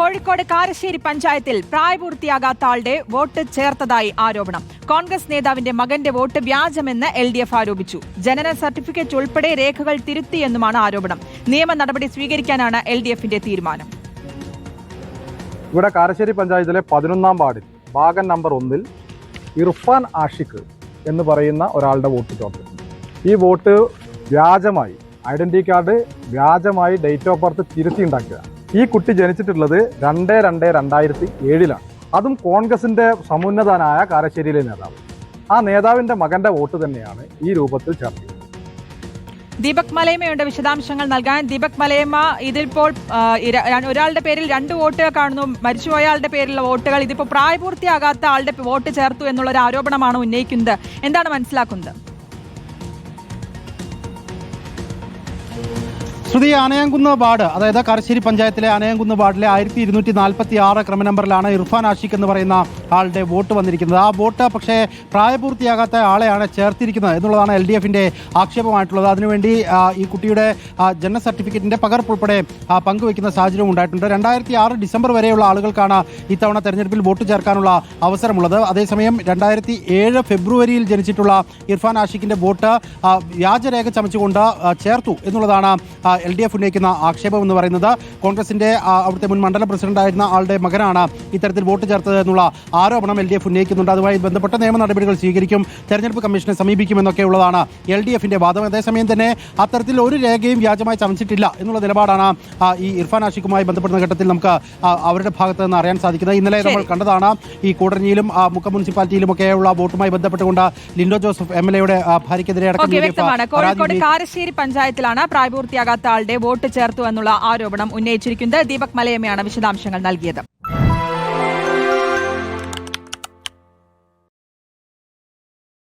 കോഴിക്കോട് കാരശ്ശേരി പഞ്ചായത്തിൽ പ്രായപൂർത്തിയാകാത്ത ആളുടെ വോട്ട് ചേർത്തതായി ആരോപണം. കോൺഗ്രസ് നേതാവിന്റെ മകന്റെ വോട്ട് വ്യാജമെന്ന് എൽ ഡി എഫ് ആരോപിച്ചു. ജനന സർട്ടിഫിക്കറ്റ് ഉൾപ്പെടെ രേഖകൾ തിരുത്തിയെന്നുമാണ് ആരോപണം. നിയമ നടപടി സ്വീകരിക്കാനാണ് എൽ ഡി എഫിന്റെ തീരുമാനം. ഇവിടെ കാരശ്ശേരി പഞ്ചായത്തിലെ പതിനൊന്നാം വാർഡിൽ ഭാഗം നമ്പർ ഒന്നിൽ ഇർഫാൻ ആഷിഖ് എന്ന് പറയുന്ന ഒരാളുടെ വോട്ട് ചോർത്തിട്ടുണ്ട് ഈ വോട്ട് വ്യാജമായി ഐഡന്റിറ്റി കാർഡ് വ്യാജമായി ഡേറ്റ് ഓഫ് ബർത്ത് തിരുത്തി ഉണ്ടാക്കിയതാണ്. ഈ കുട്ടി ജനിച്ചിട്ടുള്ളത് രണ്ട് രണ്ട് രണ്ടായിരത്തി ഏഴിലാണ്. അതും കോൺഗ്രസിന്റെ സമുന്നതനായ കാരശ്ശേരിയിലെ നേതാവ്. ആ നേതാവിന്റെ മകന്റെ വോട്ട് തന്നെയാണ് ഈ രൂപത്തിൽ ചേർത്തത് ദീപക് മലയമ്മയുടെ വിശദാംശങ്ങൾ നൽകാൻ ദീപക് മലയമ്മ ഇതിപ്പോൾ ഒരാളുടെ പേരിൽ രണ്ട് വോട്ടുകൾ കാണുന്നു. മരിച്ചുപോയ ആളുടെ പേരിലുള്ള വോട്ടുകൾ ഇതിപ്പോൾ പ്രായപൂർത്തിയാകാത്ത ആളുടെ വോട്ട് ചേർത്തു എന്നുള്ള ഒരു ആരോപണമാണ് ഉന്നയിക്കുന്നത്. എന്താണ് മനസ്സിലാക്കുന്നത്? ശ്രുതി ആനയാംകുന്ന് വാർഡ് അതായത് കരശ്ശേരി പഞ്ചായത്തിലെ ആനയാംകുന്ന് വാർഡിലെ ആയിരത്തി ഇരുന്നൂറ്റി നാൽപ്പത്തി ആറ് ക്രമ നമ്പറിലാണ് ഇർഫാൻ ആഷിഖ് എന്ന് പറയുന്ന ആളുടെ വോട്ട് വന്നിരിക്കുന്നത്. ആ വോട്ട് പക്ഷേ പ്രായപൂർത്തിയാകാത്ത ആളെയാണ് ചേർത്തിരിക്കുന്നത് എന്നുള്ളതാണ് എൽ ഡി എഫിന്റെ ആക്ഷേപമായിട്ടുള്ളത്. അതിനുവേണ്ടി ഈ കുട്ടിയുടെ ജനന സർട്ടിഫിക്കറ്റിന്റെ പകർപ്പ് ഉൾപ്പെടെ പങ്കുവയ്ക്കുന്ന സാഹചര്യം ഉണ്ടായിട്ടുണ്ട്. രണ്ടായിരത്തി ആറ് ഡിസംബർ വരെയുള്ള ആളുകൾക്കാണ് ഇത്തവണ തെരഞ്ഞെടുപ്പിൽ വോട്ട് ചേർക്കാനുള്ള അവസരമുള്ളത്. അതേസമയം രണ്ടായിരത്തി ഏഴ് ഫെബ്രുവരിയിൽ ജനിച്ചിട്ടുള്ള ഇർഫാൻ ആഷിഖിന്റെ വോട്ട് വ്യാജരേഖ ചമച്ചുകൊണ്ട് ചേർത്തു എന്നുള്ളതാണ് എൽ ഡി എഫ് ഉന്നയിക്കുന്ന ആക്ഷേപം എന്ന് പറയുന്നത് കോൺഗ്രസിന്റെ അവിടുത്തെ മുൻ മണ്ഡല പ്രസിഡന്റായിരുന്ന ആളുടെ മകനാണ് ഇത്തരത്തിൽ വോട്ട് ചേർത്തത് എന്നുള്ള ആരോപണം എൽ ഡി എഫ് ഉന്നയിക്കുന്നുണ്ട്. അതുമായി ബന്ധപ്പെട്ട നിയമ നടപടികൾ സ്വീകരിക്കും തെരഞ്ഞെടുപ്പ് കമ്മീഷനെ സമീപിക്കുമെന്നൊക്കെ ഉള്ളതാണ് എൽ ഡി എഫിന്റെ വാദം. അതേസമയം തന്നെ അത്തരത്തിൽ ഒരു രേഖയും വ്യാജമായി ചമച്ചിട്ടില്ല എന്നുള്ള നിലപാടാണ് ഈ ഇർഫാൻ ആഷിഖുമായി ബന്ധപ്പെടുന്ന ഘട്ടത്തിൽ നമുക്ക് അവരുടെ ഭാഗത്ത് നിന്ന് അറിയാൻ സാധിക്കുന്നത്. ഇന്നലെ നമ്മൾ കണ്ടതാണ് ഈ കൂടരഞ്ഞിയിലും മുക്ക ഒക്കെയുള്ള വോട്ടുമായി ബന്ധപ്പെട്ടുകൊണ്ട് ലിൻഡോ ജോസഫ് എം എൽ എയുടെ ഭാര്യയ്ക്കെതിരെ അടക്കം കാരശ്ശേരി പഞ്ചായത്തിലാണ് പ്രായപൂർത്തിയാകാത്ത ആളുടെ വോട്ട് ചേർത്തു എന്നുള്ള ആരോപണം ഉന്നയിച്ചിരിക്കുന്നത് ദീപക് മലയമ്മയാണ് വിശദാംശങ്ങൾ നൽകിയത്.